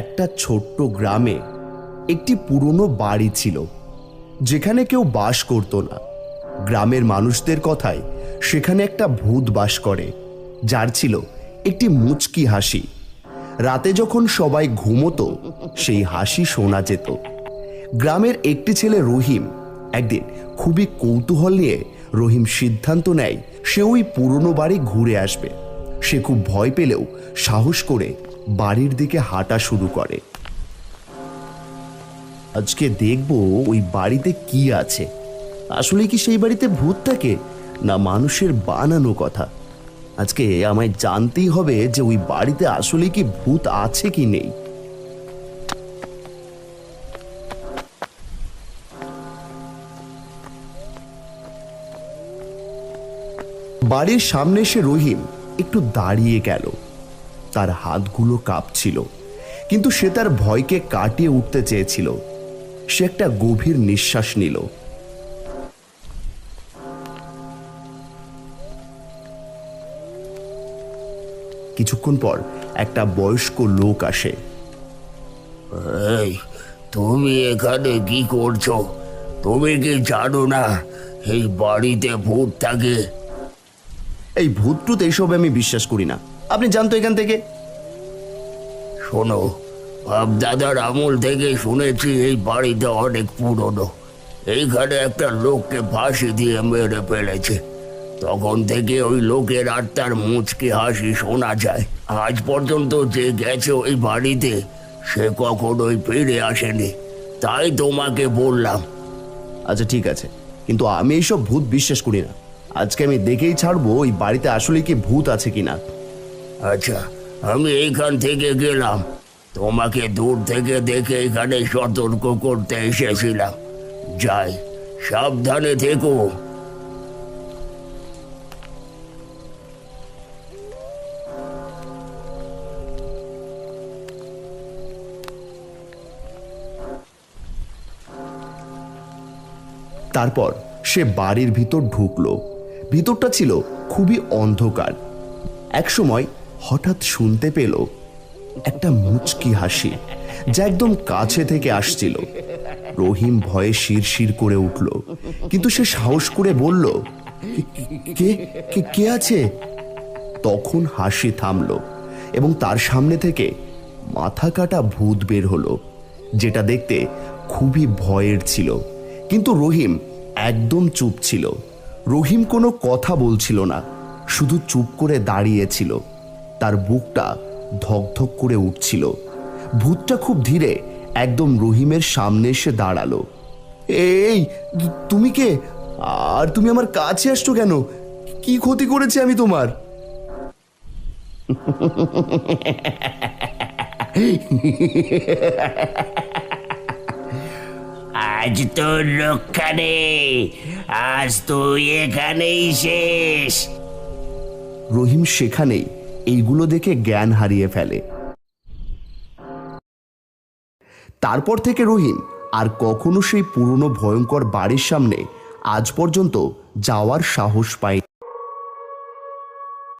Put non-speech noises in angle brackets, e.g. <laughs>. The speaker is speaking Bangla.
একটা ছোট্ট গ্রামে একটি পুরনো বাড়ি ছিল, যেখানে কেউ বাস করতো না। গ্রামের মানুষদের কথায় সেখানে একটা ভূত বাস করে, যার ছিল একটি মুচকি হাসি। রাতে যখন সবাই ঘুমোতো, সেই হাসি শোনা যেত। গ্রামের একটি ছেলে রহিম একদিন খুবই কৌতূহল নিয়ে রহিম সিদ্ধান্ত নেয়, সে ওই পুরনো বাড়ি ঘুরে আসবে। সে খুব ভয় পেলেও সাহস করে বাড়ির দিকে হাঁটা শুরু করে। আজকে দেখব ওই বাড়িতে কি আছে। আসলে কি সেই বাড়িতে ভূত থাকে, না মানুষের বানানো কথা? আজকে আমায় জানতেই হবে যে ওই বাড়িতে আসলে কি ভূত আছে কি নেই। বাড়ির সামনে এসে রহিম একটু দাঁড়িয়ে গেল। তার হাতগুলো কাঁপছিল, কিন্তু সে তার ভয়কে কাটিয়ে উঠতে চেয়েছিল। সে একটা গভীর নিঃশ্বাস নিল। কিছুক্ষণ পর একটা বয়স্ক লোক আসে। তুমি এখানে কি করছ? তুমি কি জানো না, এই বাড়িতে ভূত থাকে? এই ভূত টুত এইসব আমি বিশ্বাস করি না। আপনি জানতো এখান থেকে? শোনো বাপ দাদার আমল থেকে শুনেছি এই বাড়িটা অনেক পুরনো। এইখানে একটা লোককে ফাঁসি দিয়ে মেরে ফেলেছে। তখন থেকে ওই লোকের আত্মার মুচকি হাসি শোনা যায়। আজ পর্যন্ত যে গেছে ওই বাড়িতে সে কখনোই ফিরে আসেনি। তাই তোমাকে বললাম। আচ্ছা ঠিক আছে। কিন্তু আমি এইসব ভূত বিশ্বাস করি না। আজকে আমি দেখেই ছাড়বো ওই বাড়িতে আসলে কি ভূত আছে কিনা। আচ্ছা আমি এইখান থেকে গেলাম। তোমাকে দূর থেকে দেখে এখানে সতর্ক করতে এসেছিলাম। যাই সাবধানে থেকো। তারপর সে বাড়ির ভিতর ঢুকলো। ভিতরটা ছিল খুবই অন্ধকার। একসময় হঠাৎ শুনতে পেল একটা মুচকি হাসি, যা একদম কাছে থেকে আসছিল। রহিম ভয়ে শিরশির করে উঠল, কিন্তু সে সাহস করে বলল, কে কে কে আছে? তখন হাসি থামলো এবং তার সামনে থেকে মাথা কাটা ভূত বের হলো, যেটা দেখতে খুবই ভয়ের ছিল। কিন্তু রহিম একদম চুপ ছিল। রহিম কোনো কথা বলছিল না, শুধু চুপ করে দাঁড়িয়েছিল। তার বুকটা ধকধক করে উঠছিল। ভূতটা খুব ধীরে একদম রহিমের সামনে এসে দাঁড়াল। এই, তুমি কে? আর তুমি আমার কাছে আসছো কেন? কি ক্ষতি করেছি আমি তোমার? <laughs> আজ তোর রক্ষা নেই আজ তুই এখানেই শেষ। রহিম সেখানেই এইগুলো দেখে জ্ঞান হারিয়ে ফেলে। তারপর থেকে রহিম আর কখনো সেই পুরনো ভয়ঙ্কর বাড়ির সামনে আজ পর্যন্ত যাওয়ার সাহস পায়